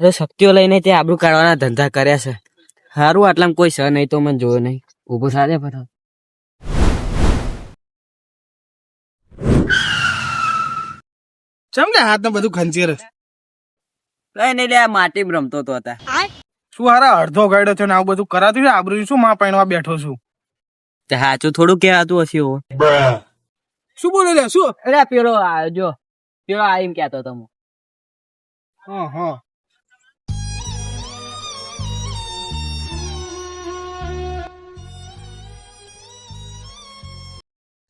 અરે શક્તિઓ લઈને તે આબરૂ કાઢવાના ધંધા કર્યા છે. સારું આટલામાં કોઈ છે નહીં તો મને જોયો નહીં. ઊભો થાજે ફટાફટ. ચમ કે હાથ બધું ખંચેર કઈ નહીં લે આ માટીમાં રમતો તો હતા. શું હારા અડધો ગાડો છે ને આવું બધું કરાતું છે? આબરૂ શું માં પાણવા બેઠો છું? તે સાચું થોડું કહેવાતું હશે એવો. શું બોલે લે શું? અરે પેલો જો પેલો આઈમ એમ કહેતો હતો હું. હા.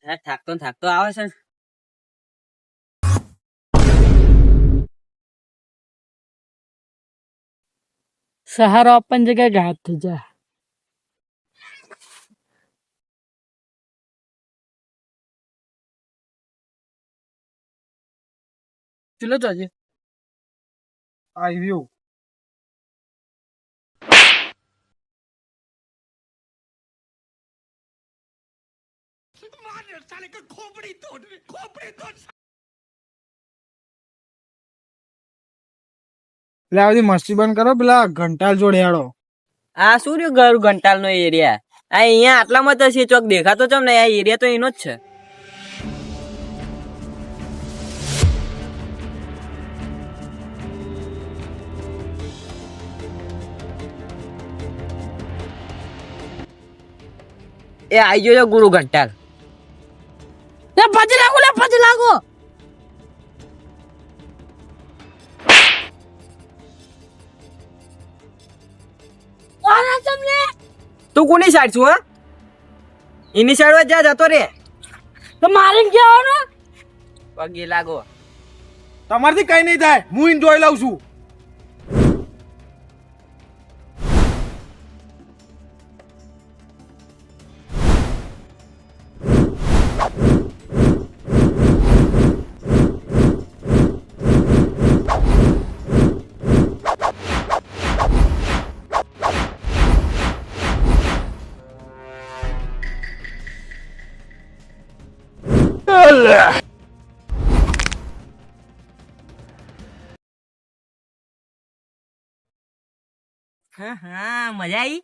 હા થાકતો ને થાકતો આવે છે સહારો આપવાની જગ્યાએ ગાયબ થઈ જા. ચલો તો હજી આવ્યું એટલે આ બધી મસ્તી બંધ કરો પેલા ઘંટાલ જોડે આડો આ શું રહ્યું ઘર ઘંટાલ નો એરિયા આ અહીંયા આટલામાં તો છે ચોક દેખાતો ચમ ને આ એરિયા તો એનો જ છે. એ આઈ ગયો ગુરુ ઘંટાલ. તમને? તું કોની સાઈડ છું હા? એની સાઈડ જા જતો રે. તો મારીને કહેવાનું? પગે લાગો. તમારથી કઈ નહીં થાય. હું એન્જોય જોઈ લઉં છું. હા હા મજા આવી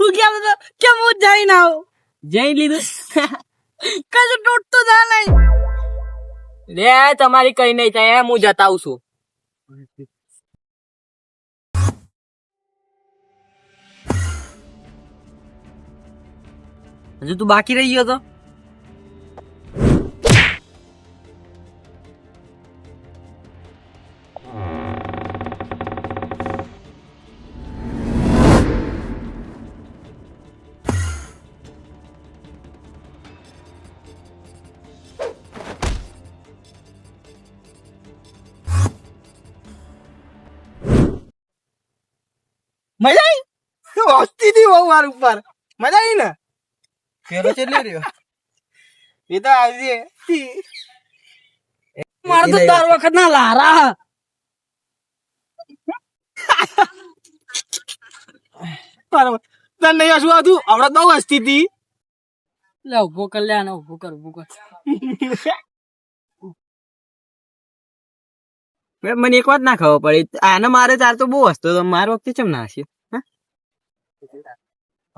હું કેમ તો કેમ હું જઈને આવું? જઈ લીધું. કશું તૂટતું નહીં લે તમારી કઈ નહીં થાય હું જતાવું છું. હજુ તું બાકી રહી ગયો તો? મજા આવી વસ્તી હતી બહુ વાર ઉપર? મજા આવી ને? ફેરો ચેટલી રહ્યો. એ તો આવજે. મારે તો દર વખત ના લારા. તને નહીં હસવું આવતું? આવડે બહુ હસતી હતી. લે ઊભો કર લે આને ઊભો કર ઊભો કર. મને એક વાત ના ખબર પડી. આને મારે તાર તો બહુ હસતો તો મારો વખતે ચમ ના હસ્યો? હવે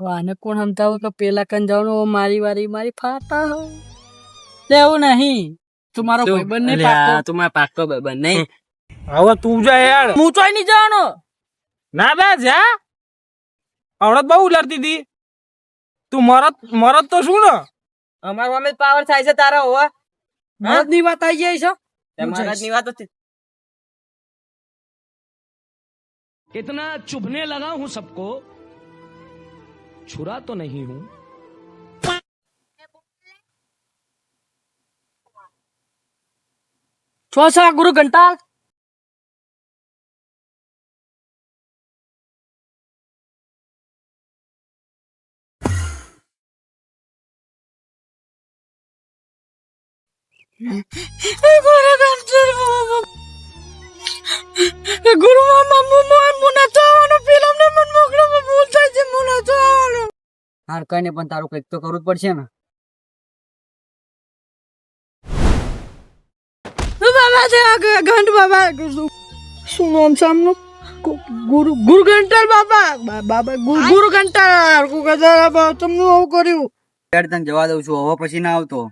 આને કોણ સમજાવું કે પેલા કન જવાનું હવે મારી વારી મારી ફાટા હો. લે એવું નહીં તું મારો તું- ભાઈબંધ નહીં અલ્યા, પાક્કો તું મારો પાક્કો ભાઈબંધ નહીં હવે તું જા યાર હું ચોય નહીં જવાનો ના દા જા આવડત બહુ ઉલરતી હતી તું મરત મરત તો શું ને અમારો અમે પાવર થાય છે તારા હોવા મરદ ની વાત આવી જાય છે તમારા ની વાત હતી इतना चुभने लगा हूं सबको छुरा तो नहीं हूँ। छोसा गुरु घंटाल। गुरु मामा। मुना હાર કઈ ને પણ તારું કંઈક તો કરવું જ પડશે ને. ઘંટ બાબા? શું- નામ છે આમનું? ગુરુ ગુરુ ઘંટાલ બાબા? બાબા ગુરુ ગુરુ ઘંટાલ ગુગા બાબા તમને આવું કર્યું? યાર તને જવા દઉં છું હવે પછી ના આવતો.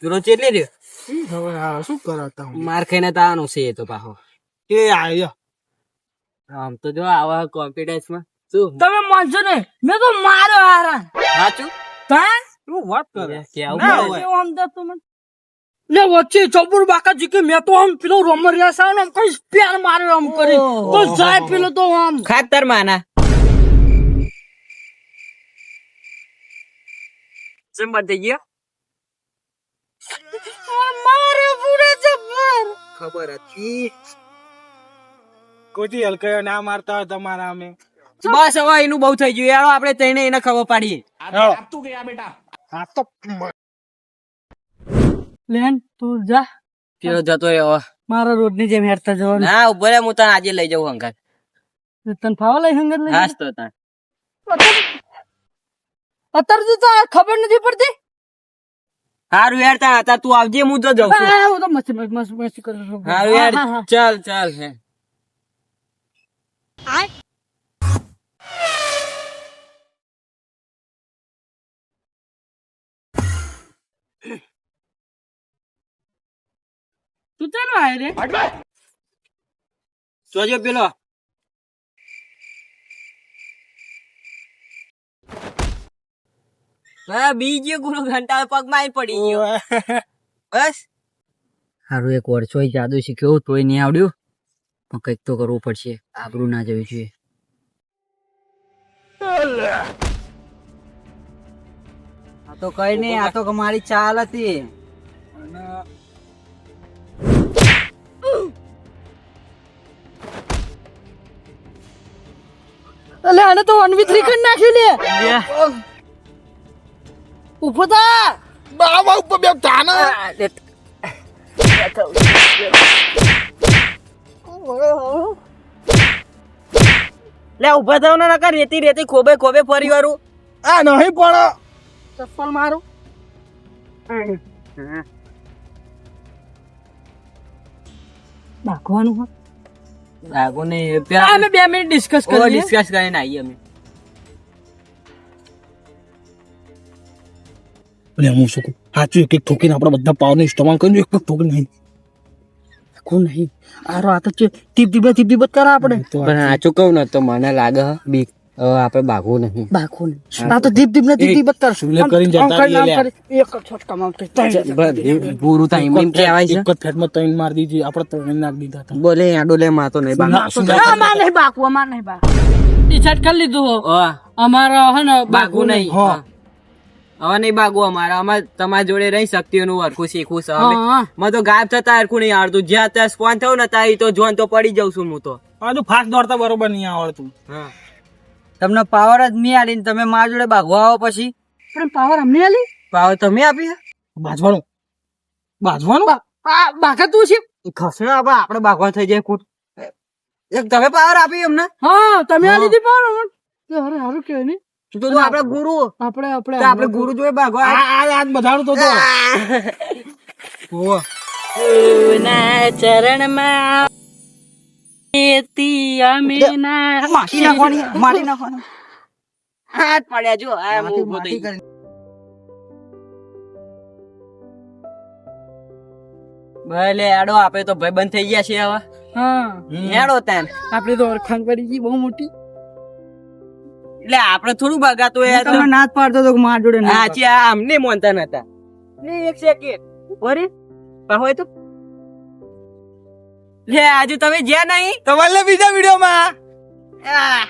તુરો ચેટલી રહ્યો? હવે આ શું કરાતા માર ખાઈને તાવાનો છે એ તો પાછો એ આયો. આમ તો જો આવા કોન્ફિડન્સમાં. શું? તમે માનશો ને મેં તો મારો હારા. સાચું? તા શું વાત કરે? કેવું ના પડે. હોય. ને વચ્ચે ચબુર બાકા જી કે મેં તો આમ પેલો રમરિયા સાવ ને આમ કઈ પ્યાર મારે આમ કરી. તો જાય પેલો તો આમ. ખાતર માના. ચંબર થઈ ગયા? મારે પૂરે જબર ખબર હતી. કોઈથી હલકાયો ના મારતા હોય તમારા અમે. બસ હવે એનું બહુ થઈ ગયું. યાર આપણે તઈને એને ખબર પાડીએ. આપતું ગયા બેટા? હા તો લેન તું જા. પેલો જતો રહ્યો. મારા રોડની જેમ હેરતા જવાનું. ના ઊભો રે હું તને આજે લઈ જાઉં હંગર તને ફાવા લઈ હંગર લઈ હાસ તો તા અત્યારે તો ખબર નથી પડતી? હારું યાર તા તું આવજે હું તો જાઉં હું તો મસ્તી મસ્તી મસ્તી કરું છું. હારું યાર ચાલ ચાલ હે. તું ચાલો આય રે જોજો પેલો હા બીજો ગુરુ ઘંટા પગમાં પડી ગયો બસ સારું એક વર્ષો જાદુ શીખ્યો તોય નહીં આવડ્યું પણ કંઈક તો કરવું પડશે. આગળ ના જવી જોઈએ. આ તો કઈ નહીં આ તો મારી ચાલ હતી. અલે આને તો વન વિથ કરી નાખ્યું લે. ઊભો થા. બાવા ઉપર બે તાના લે ઊભા થાવ ના નકર રેતી રેતી ખોબે ખોબે ફરી વારું. આ નહીં પણ ચપ્પલ મારું. ભાગવાનું હોય લાગો ને પેલા અમે બે મિનિટ ડિસ્કસ ઓ કરીએ. ડિસ્કસ કરીને આવીએ અમે. એટલે હું શું કહું? સાચું એક એક ઠોકીને આપણે બધા પાવરનો ઇસ્તેમાલ કરીને એક એક ઠોકી નહીં. કોણ નહીં? આરો આ તો ટીપ ટીપ ટીપ ટીપ કરા આપણે. પણ આ ચૂકવ ન તો મને લાગે બીક આપણે ભાગવું નહીં. બાખો ને આ તો ધીપ ધીપ ને ધીપ ધીપ કર. સુલે કરીને જતા રહીએ એક માં આવતી, ત્રણ. પૂરું થાય એમ કહેવાય છે? એક જ ફેટમાં તૈન માર દીધી આપણે ત્રણ નાખ દીધા હતા. બોલે આડો માં માતો નહીં બાગ આ માર નહીં બાકવું, અમાર નહીં બાકવું. ડિસાઈડ કરી લીધું હો? અમારો હે ને બાગવું નહીં. હા. હવે નહીં બાગવું અમારે. અમારે તમારી જોડે રહી શક્તિઓનું હરખું શીખવું છે. મને તો ગાયબ થતા હરખું નહીં આવડતું? જ્યાં ત્યાં સ્પોન થયું ને ત્યાં તો જોન તો પડી જાઉં છું હું તો. આ તો ફાસ્ટ દોડતા બરોબર નહીં આવડતું. તમને પાવર જ નહીં આલી તમે મારા જોડે ભાગવા આવો પછી. પણ પાવર અમને આલી? પાવર તમે આપી બાજવાનું. બાજવાનું? આ બાકા તું છે? ખસણા આપણે આપણે ભાગવા થઈ જાય કુટ એક તમે પાવર આપી અમને? હા તમે આલી હતી પાવર અમને? અરે સારું કે નહીં તો ગુરુ. આપણે આપણે તો ગુરુ જોડે ભાગવા આ આ આ બધાનું તો તો. ઓહો. ના ચરણમાં માટી નાખવાની માટી નાખવાની. હાથ પડ્યા જો આ હું ઊભો ભલે આડો આપે તો ભાઈ બંધ થઈ ગયા છે હવે. હા. હેડો તાન આપડે તો ઓળખાણ પડી ગઈ બહુ મોટી. એટલે આપણે થોડું ભાગાતું યાર તમને ના જ પાડતો તો માર જોડે ના આ અમને મોનતા નતા. લે એક સેકન્ડ બોરે પાહોય તો. લે આજે તમે જ્યાં નહીં. તમારે બીજા વિડીયોમાં. આ.